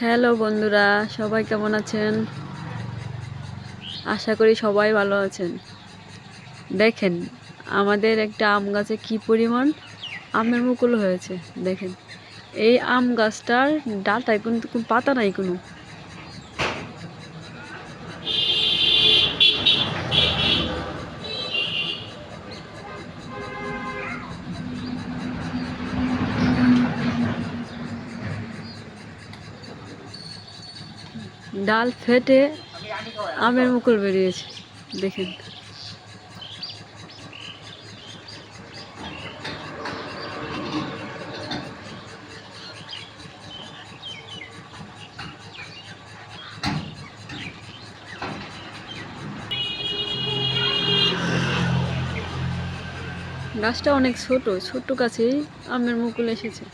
Hello বন্ধুরা, সবাই কেমন আছেন? আশা করি সবাই ভালো আছেন। দেখেন, আমাদের একটা আম গাছে কী পরিমাণ আমের মুকুল হয়েছে, দেখেন। এই আম গাছটার ডাটায় কিন্তু পাতা নাই কোনো। ডাল ফেটে আমের মুকুল বেরিয়েছে। দেখেন। গাছটা অনেক ছোট ছোট গাছেই আমের মুকুল এসেছে।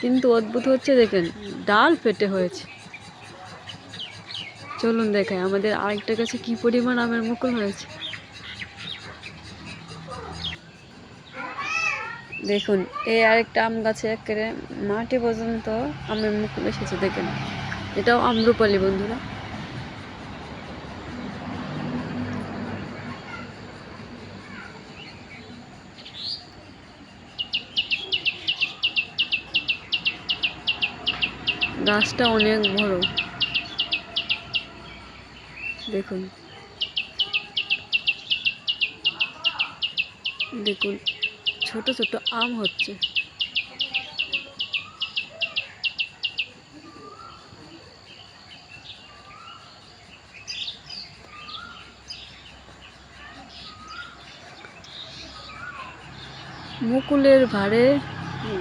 কিন্তু অদ্ভুত হচ্ছে, দেখেন, ডাল ফেটে হয়েছে। চলুন দেখায় আমাদের আরেকটা গাছে কি পরিমাণ আমের মুকুল হয়েছে? দেখুন, এই আরেকটা আম গাছে একেবারে মাটি পর্যন্ত আমের মুকুল এসেছে, দেখেন। এটাও আম্রপালি, বন্ধুরা। গাছটা অনেক বড়। দেখুন। দেখুন, ছোট ছোট আম হচ্ছে। মুকুলের ভারে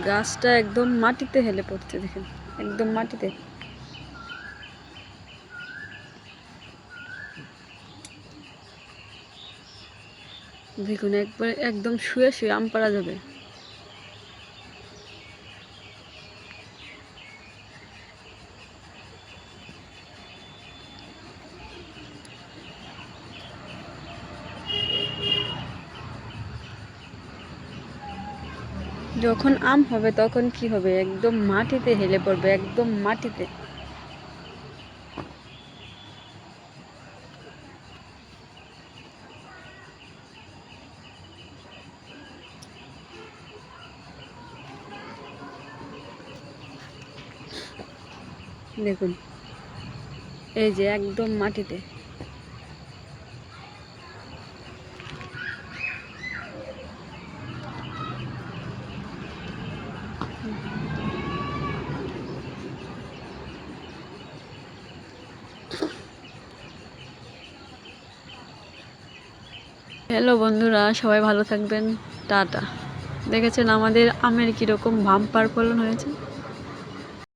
গাছটা একদম মাটিতে হেলে পড়ছে, দেখেন। একদম মাটিতে। দেখুন, একবার একদম শুয়ে শুয়ে আম পাড়া যাবে। যখন আম হবে তখন কি হবে? একদম মাটিতে হেলে পড়বে, একদম মাটিতে। দেখুন। এই যে একদম মাটিতে। হ্যালো বন্ধুরা, সবাই ভালো থাকবেন। টাটা। দেখেছেন আমাদের আমের কীরকম ভাম্পার ফলন হয়েছে?